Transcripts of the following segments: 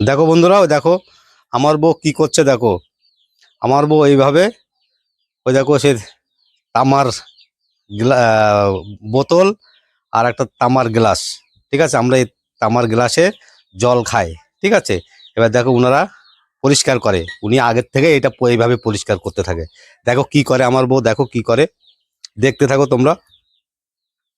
দেখো বন্ধুরা, ওই দেখো, আমার বউ কি করছে দেখো। আমার বউ এইভাবে, ওই দেখো সে তামার বোতল আর একটা তামার গ্লাস, ঠিক আছে? আমরা এই তামার গ্লাসে জল খাই, ঠিক আছে? এবার দেখো ওনারা পরিষ্কার করে, উনি আগের থেকে এটা এইভাবে পরিষ্কার করতে থাকে। দেখো কি করে আমার বউ, দেখো কি করে। দেখতে থাকো তোমরা।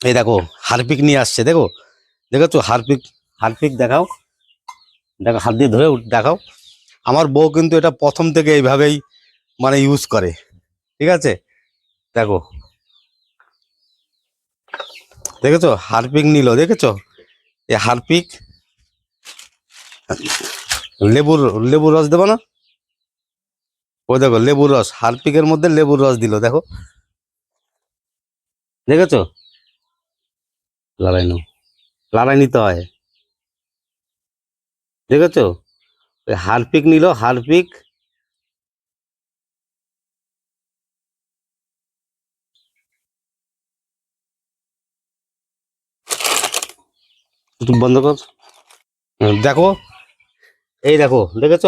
এই দেখো, হারপিক নিয়ে আসছে, দেখো? দেখো তো হারপিক হারপিক দেখাও। দেখো, হাত দিয়ে ধরে দেখাও। আমার বউ কিন্তু এটা প্রথম থেকে এইভাবেই মানে ইউজ করে, ঠিক আছে? দেখো। দেখেছ? হারপিক নিল, দেখেছ? এই হারপিক, লেবুর লেবুর রস দেবো না? ও দেখো, লেবুর রস, হারপিকের মধ্যে লেবুর রস দিল, দেখো। দেখেছ? লড়াই নো লড়াই নিতে হয়। দেখেছ? ওই হারপিক নিল, হারপিক। বন্ধ কর। দেখো। এই দেখো, দেখেছ?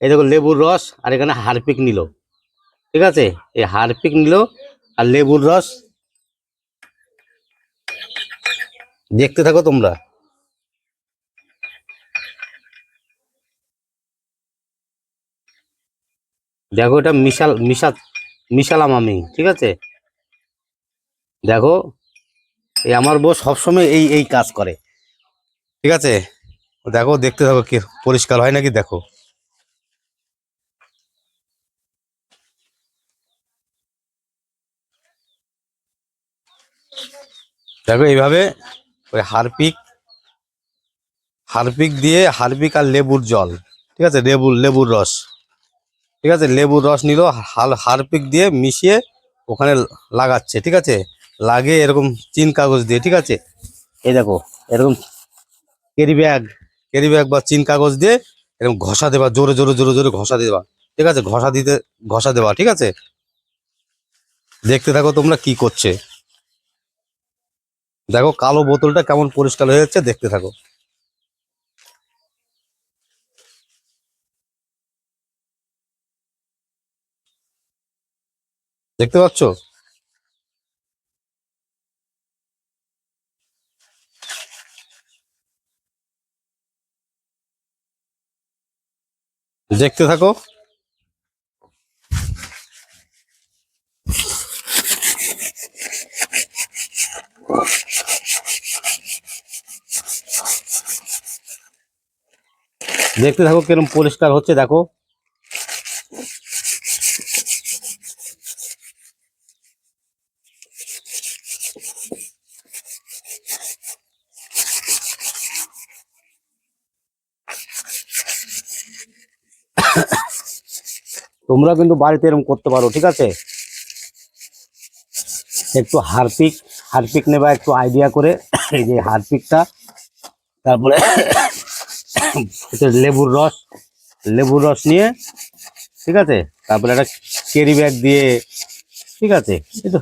এই দেখো লেবুর রস আর এখানে হারপিক নিল। ঠিক আছে? এই হারপিক নিল আর লেবুর রস। দেখতে থাকো তোমরা। দেখো এটা মিশাল মিশা মিশালাম আমি, ঠিক আছে? দেখো, এই আমার বউ সবসময় এই এই কাজ করে, ঠিক আছে? দেখো, দেখতে থাকো কি পরিষ্কার হয় নাকি দেখো। দেখো, এইভাবে ওই হারপিক হারপিক দিয়ে হারপিক আর লেবুর জল, ঠিক আছে? লেবুর লেবুর রস। ঠিক আছে? লেবুর রস নিল, হাল, হারপিক দিয়ে মিশিয়ে ওখানে লাগাচ্ছে, ঠিক আছে? লাগে এরকম চিন কাগজ দিয়ে, ঠিক আছে? এই দেখো, এরকম ক্যারি ব্যাগ ক্যারি ব্যাগ বা চিন কাগজ দিয়ে এরকম ঘষা দেবা, জোরে জোরে জোরে জোরে ঘষা দেবা, ঠিক আছে? ঘষা দিতে, ঘষা দেবা, ঠিক আছে? দেখতে থাকো তোমরা কি করছে। দেখো, কালো বোতলটা কেমন পরিষ্কার হয়ে যাচ্ছে, দেখতে থাকো। দেখতে পাচ্ছ? দেখতে থাকো। দেখতে থাকো কীরকম পরিষ্কার হচ্ছে দেখো। তোমরা কিন্তু বাড়িতে এরকম করতে পারো, ঠিক আছে? একটু হারপিক হারপিক নেবা, একটু আইডিয়া করে, এই যে হারপিকটা, তারপরে লেবুর রস লেবুর রস নিয়ে, ঠিক আছে? তারপরে একটা ক্যারি ব্যাগ দিয়ে, ঠিক আছে? এই তো।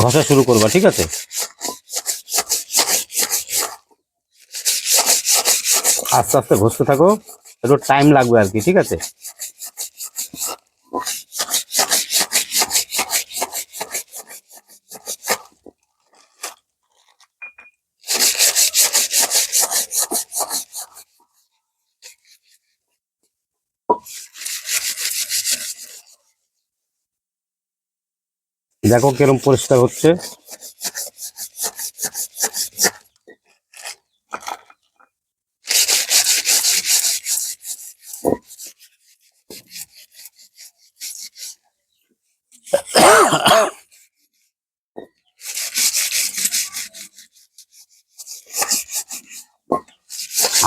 ঘষা শুরু করবা, ঠিক আছে? আস্তে আস্তে ঘষতে থাকো, একটু টাইম লাগবে আর কি, ঠিক আছে? দেখো কিরম পরিষ্কার হচ্ছে।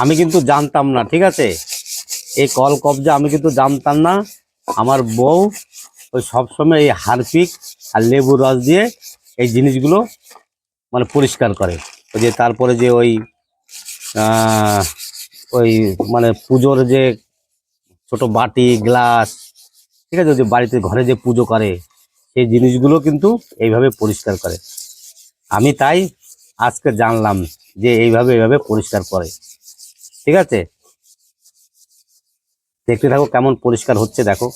আমি কিন্তু জানতাম না, ঠিক আছে? এই কল কবজা আমি কিন্তু জানতাম না। আমার বউ ওই সবসময় এই হারপিক আর লেবুর রস দিয়ে এই জিনিসগুলো মানে পরিষ্কার করে। ওই যে তারপরে যে ওই ওই মানে পুজোর যে ছোট বাটি, গ্লাস, ঠিক আছে যে বাড়িতে ঘরে যে পুজো করে, সেই জিনিসগুলো কিন্তু এইভাবে পরিষ্কার করে। আমি তাই আজকে জানলাম যে এইভাবে এইভাবে পরিষ্কার করে। ঠিক আছে? দেখতে থাকো কেমন পরিষ্কার হচ্ছে, দেখো।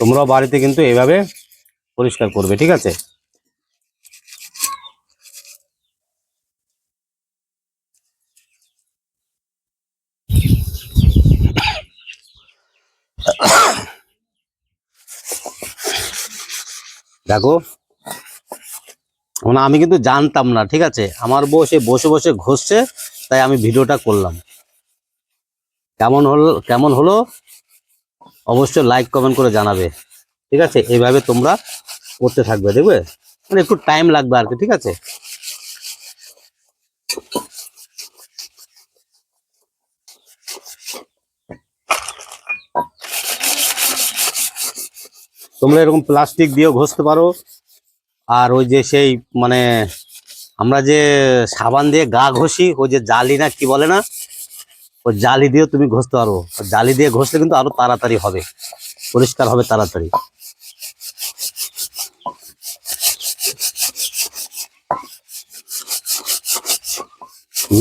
তোমরাও বাড়িতে কিন্তু এভাবে পরিষ্কার করবে, ঠিক আছে? দেখো মানে আমি কিন্তু জানতাম না, ঠিক আছে? আমার বউ সে বসে বসে ঘষছে, তাই আমি ভিডিওটা করলাম। কেমন হলো কেমন হলো? অবশ্যই লাইক কমেন্ট করে জানাবে। ঠিক আছে? এইভাবে তোমরা করতে থাকবে, দেখবে? মানে একটু টাইম লাগবে আর কি, ঠিক আছে? তোমরা এরকম প্লাস্টিক দিয়েও ঘষতে পারো। আর ওই যে সেই মানে আমরা যে সাবান দিয়ে গা ঘষি, ওই যে জালি না কি বলে না? ওই জালি দিয়েও তুমি ঘষতে পারো আর জালি দিয়ে ঘষলে কিন্তু আরও তাড়াতাড়ি হবে। পরিষ্কার হবে তাড়াতাড়ি।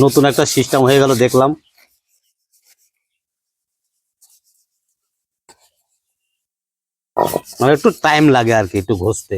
নতুন একটা সিস্টেম হয়ে গেল, দেখলাম। মানে একটু টাইম লাগে আর কি একটু ঘষতে।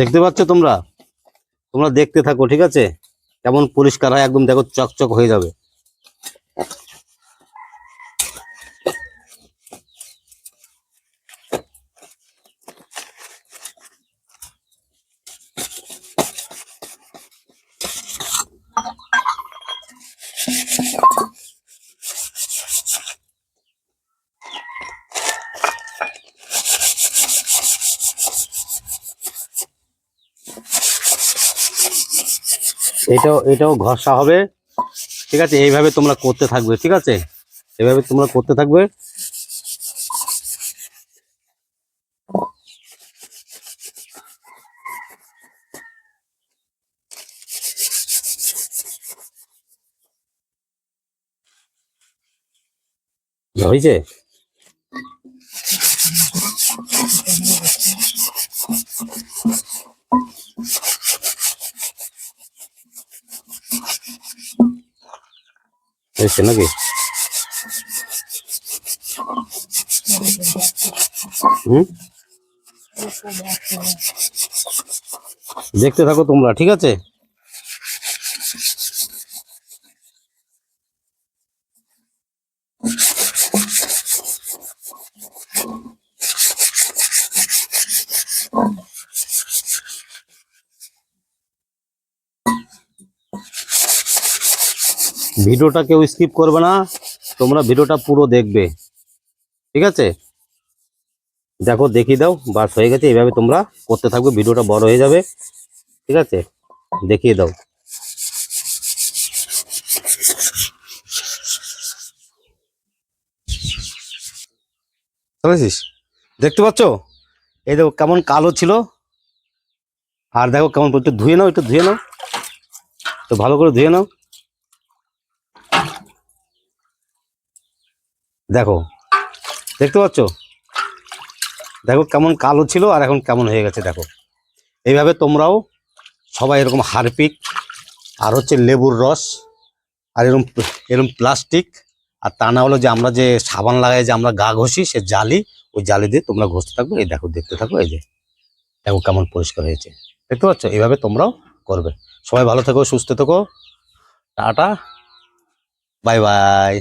দেখতে পাচ্ছ তোমরা? তোমরা দেখতে থাকো, ঠিক আছে? কেমন পরিষ্কার হয়, একদম দেখো চকচক হয়ে যাবে। এটাও এটাও ঘষা হবে। ঠিক আছে? এইভাবে তোমরা করতে থাকবে, ঠিক আছে? এভাবে তোমরা করতে থাকবে। হয়েছে? হয়েছে নাকি? দেখতে থাকো তোমরা ঠিক আছে? ভিডিওটা কেউ স্কিপ করবে না, তোমরা ভিডিওটা পুরো দেখবে। ঠিক আছে? দেখো, দেখিয়ে দাও, বাস হয়ে গেছে এইভাবে তোমরা করতে থাকবে, ভিডিওটা বড় হয়ে যাবে। ঠিক আছে? দেখিয়ে দাও। বুঝেছিস দেখতে পাচ্ছ? এই দেখো, কেমন কালো ছিল। আর দেখো, কেমন একটু ধুয়ে নাও, একটু ধুয়ে নাও। তো ভালো করে ধুয়ে নাও। দেখো, দেখতে পাচ্ছ? দেখো কেমন কালো ছিল আর এখন কেমন হয়ে গেছে, দেখো। এইভাবে তোমরাও সবাই এরকম হারপিক আর হচ্ছে লেবুর রস আর এরকম এরকম প্লাস্টিক আর তা না হলো যে আমরা যে সাবান লাগাই, যে আমরা গা ঘষি, সে জালি, ওই জালি দিয়ে তোমরা ঘষতে থাকবে। এই দেখো, দেখতে থাকো, এই যে। দেখো কেমন পরিষ্কার হয়েছে। দেখতে পাচ্ছ? এইভাবে তোমরাও করবে। সবাই ভালো থেকো, সুস্থ থেকো। টাটা। Bye bye.